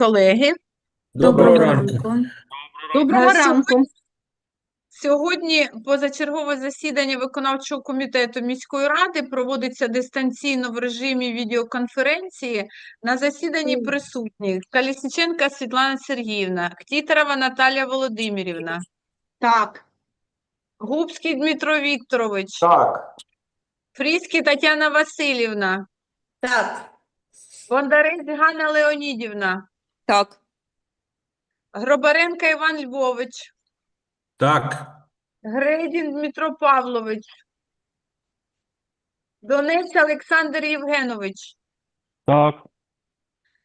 колеги. Доброго ранку. Доброго Е, ранку. Сьогодні позачергове засідання виконавчого комітету міської ради проводиться дистанційно в режимі відеоконференції. На засіданні присутні Колісніченка Світлана Сергіївна, Ктітерова Наталія Володимирівна, Так. Губський Дмитро Вікторович, Так. Фріський Тетяна Васильівна, Так. Бондарець Ганна Леонідівна, Так. Гробаренко Іван Львович, Так. Грейдін Дмитро Павлович, Донець Олександр Євгенович, Так,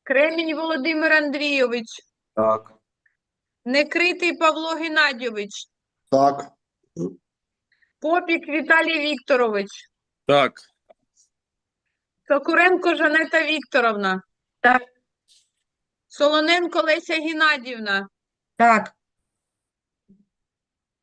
Кремінь Володимир Андрійович, Так. Некритий Павло Геннадійович, Так, Попік Віталій Вікторович, Так, Сокуренко Жанета Вікторовна, Так. Солоненко Леся Геннадівна. Так.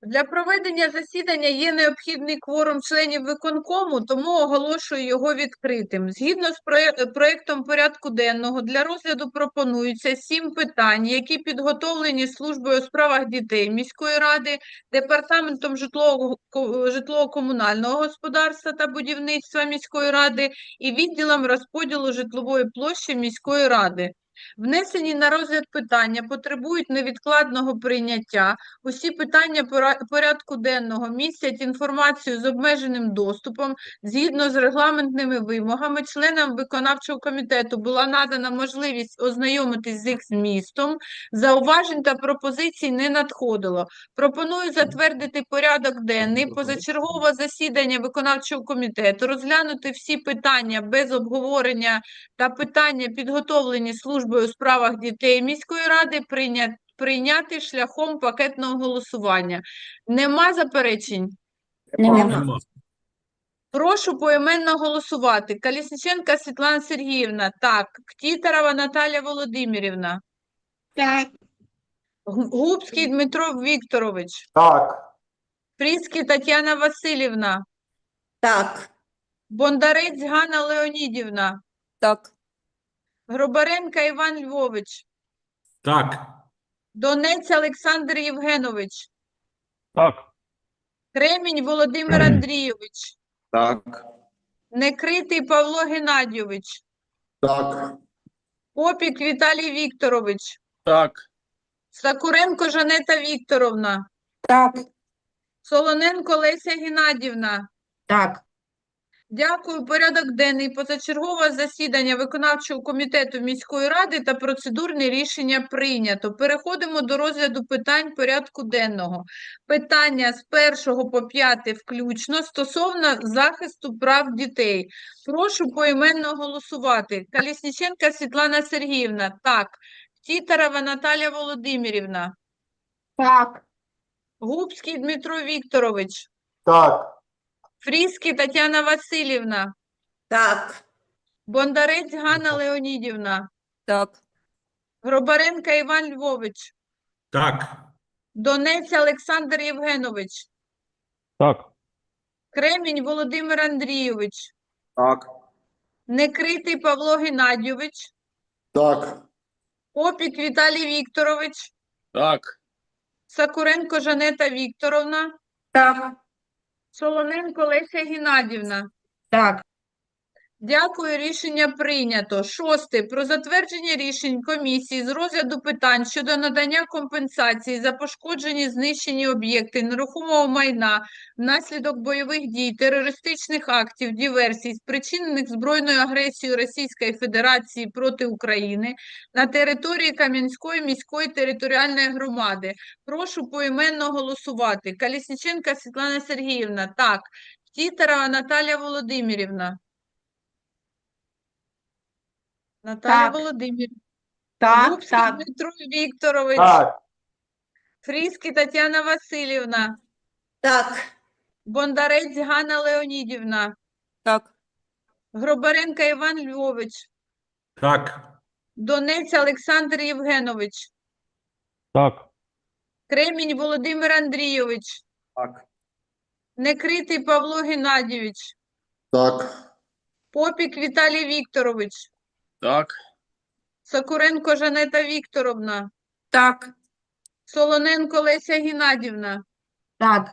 Для проведення засідання є необхідний кворум членів виконкому, тому оголошую його відкритим. Згідно з проє- проектом порядку денного, для розгляду пропонується сім питань, які підготовлені службою у справах дітей міської ради, департаментом житлово-комунального господарства та будівництва міської ради і відділом розподілу житлової площі міської ради. Внесені на розгляд питання потребують невідкладного прийняття. Усі питання порядку денного містять інформацію з обмеженим доступом. Згідно з регламентними вимогами, членам виконавчого комітету була надана можливість ознайомитись з їх змістом. Зауважень та пропозицій не надходило. Пропоную затвердити порядок денний, позачергове засідання виконавчого комітету, розглянути всі питання без обговорення та питання, підготовлені службою у справах дітей міської ради, прийняти прийняти шляхом пакетного голосування. Нема заперечень? Нема. Прошу поіменно голосувати. Колісниченка Світлана Сергіївна, так. Ктітерова Наталія Володимирівна. Так. Губський Дмитро Вікторович. Так. Фріцький Тетяна Васильівна. Так. Бондарець Ганна Леонідівна. Так. Гробаренко Іван Львович. Так. Донець Олександр Євгенович. так, Кремінь Володимир Андрійович. так, Некритий Павло Геннадійович. так, Попік Віталій Вікторович. так, Сакуренко Жанета Вікторовна. Так. Солоненко Леся Геннадівна. Так. Дякую. Порядок денний. Позачергове засідання виконавчого комітету міської ради та процедурне рішення прийнято. Переходимо до розгляду питань порядку денного. Питання з 1 по 5 включно стосовно захисту прав дітей. Прошу поіменно голосувати. Колісніченка Світлана Сергіївна. Так. Тітарова Наталія Володимирівна. Так. Губський Дмитро Вікторович. Так. Фріський Тетяна Васильівна. Так. Бондарець Ганна Леонідівна. Так. Гробаренко Іван Львович. Так. Донець Олександр Євгенович. так, Кремінь Володимир Андрійович. так, Некритий Павло Геннадійович. так, Попік Віталій Вікторович. так, Сакуренко Жанета Вікторовна. Так. Солоненко Леся Геннадівна. Так. Дякую, рішення прийнято. Шосте. Про затвердження рішень комісії з розгляду питань щодо надання компенсації за пошкоджені знищені об'єкти нерухомого майна внаслідок бойових дій, терористичних актів, диверсій, спричинених збройною агресією Російської Федерації проти України на території Кам'янської міської територіальної громади. Прошу поіменно голосувати. Колісніченка Світлана Сергіївна. Так. Тітарова Наталія Володимирівна. Наталія Так. Володимирівна. Так. Дмитро Вікторович. Так. Фріський Тетяна Васильівна. Так. Бондарець Ганна Леонідівна. Так. Гробаренко Іван Львович. Так. Донець Олександр Євгенович. так, Кремінь Володимир Андрійович. так, Некритий Павло Геннадійович. так, Попік Віталій Вікторович. Так, Сокуренко Жанета Вікторовна, Так. Солоненко Леся Геннадівна. Так.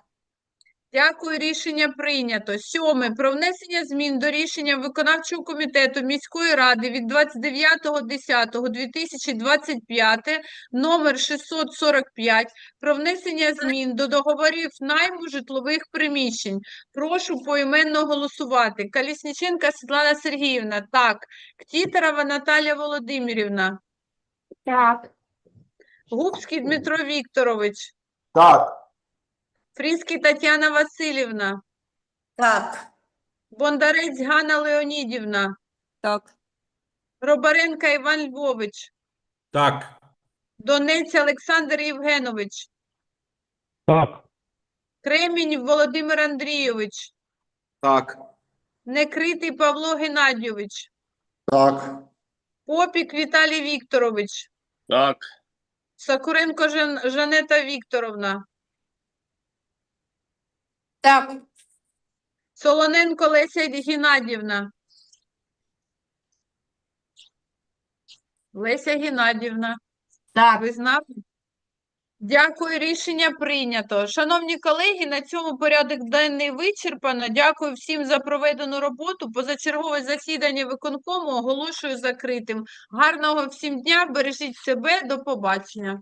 Дякую, рішення прийнято. Сьоме. Про внесення змін до рішення виконавчого комітету міської ради від 29.10.2025 номер 645 про внесення змін до договорів найму житлових приміщень. Прошу поіменно голосувати. Калісніченка Світлана Сергіївна. Так. Ктітерова Наталія Володимирівна. Так. Губський Дмитро Вікторович. Так. Фрінський Тетяна Васильівна. Так. Бондарець Ганна Леонідівна, Так. Робаренко Іван Львович, Так. Донець Олександр Євгенович, Так. Кремінь Володимир Андрійович, Так. Некритий Павло Геннадійович, Так. Попік Віталій Вікторович, Так. Сокуренко Жан... Жанета Вікторовна, Так. Солоненко Леся Геннадівна. Леся Геннадівна. Так. Ви знали? Дякую, рішення прийнято. Шановні колеги, на цьому порядок денний вичерпано. Дякую всім за проведену роботу. Позачергове засідання виконкому оголошую закритим. Гарного всім дня, бережіть себе, до побачення.